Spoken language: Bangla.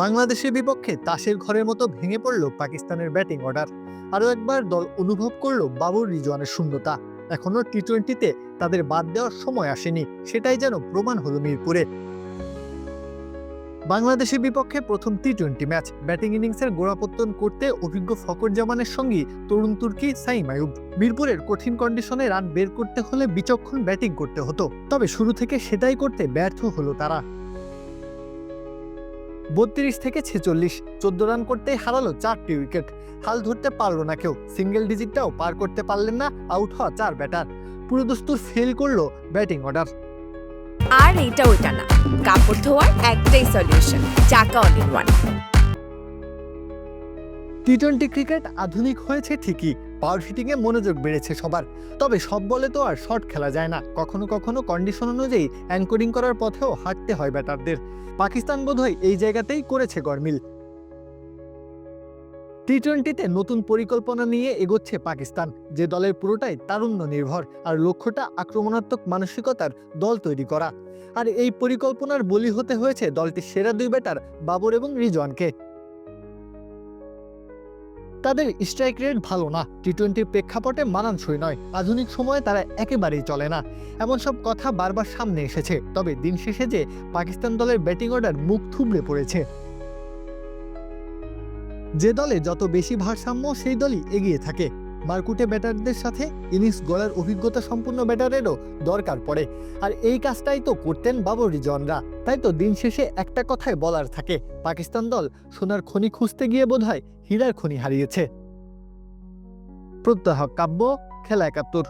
বাংলাদেশের বিপক্ষে তাসের ঘরের মতো ভেঙে পড়ল পাকিস্তানের ব্যাটিং অর্ডার। আরও একবার দল অনুভব করল বাবর রিজওয়ানের শূন্যতা। এখনও টি টোয়েন্টিতে তাদের বাদ দেওয়ার সময় আসেনি, সেটাই যেন প্রমাণ হলো মিরপুরে। বাংলাদেশের বিপক্ষে প্রথম টি টোয়েন্টি ম্যাচ, ব্যাটিং ইনিংসের গোড়াপত্তন করতে অভিজ্ঞ ফকর জামানের সঙ্গী তরুণ তুর্কি সাইম আয়ুব মিরপুরের কঠিন কন্ডিশনে রান বের করতে হলে বিচক্ষণ ব্যাটিং করতে হতো, তবে শুরু থেকে সেটাই করতে ব্যর্থ হলো তারা। বত্রিশ থেকে ছেচল্লিশ চোদ্দ রান করতেই হারালো চারটি উইকেট। হাল ধরতে পারল না কেউ সিঙ্গেল ডিজিটটাও পার করতে পারলেন না আউট হওয়া চার ব্যাটার। পুরোদস্তুর ফেল করল ব্যাটিং অর্ডার আর এইটা ওইটা না কাপড় ধোয়ার একটাই solution Chaka all in one T twenty cricket আধুনিক হয়েছে ঠিকই পাওয়ার হিটিংয়ে মনোযোগ বেড়েছে সবার। তবে সব বলে তো আর শট খেলা যায় না। কখনো কখনো কন্ডিশন অনুযায়ী অ্যাঙ্করিং করার পথেও হাঁটতে হয় ব্যাটারদের। পাকিস্তান বোধহয় এই জায়গাতেই করেছে গরমিল। টি টোয়েন্টিতে নতুন পরিকল্পনা নিয়ে এগোচ্ছে পাকিস্তান। যে দলের পুরোটাই তারুণ্য নির্ভর আর লক্ষ্যটা আক্রমণাত্মক মানসিকতার দল তৈরি করা। আর এই পরিকল্পনার বলি হতে হয়েছে দলটির সেরা দুই ব্যাটার বাবর এবং রিজওয়ানকে। তাদের স্ট্রাইক রেট ভালো না। টি টোয়েন্টির প্রেক্ষাপটে মানানসই নয়। আধুনিক সময়ে তারা একেবারেই চলে না। এমন সব কথা বারবার সামনে এসেছে। তবে দিন শেষে যে পাকিস্তান দলের ব্যাটিং অর্ডার মুখ থুবড়ে পড়েছে। যে দলে যত বেশি ভারসাম্য, সেই দলই এগিয়ে থাকে। মারকুটে ব্যাটারদের সাথে ইনিংস গড়ার অভিজ্ঞতা সম্পূর্ণ ব্যাটারেরও দরকার পড়ে। আর এই কাজটাই তো করতেন বাবর রিজনরা তাই তো দিন শেষে একটা কথাই বলার থাকে, পাকিস্তান দল সোনার খনি খুঁজতে গিয়ে বোধহয় হীরার খনি হারিয়েছে। প্রত্যাহ কাব্য খেলা একাত্তর।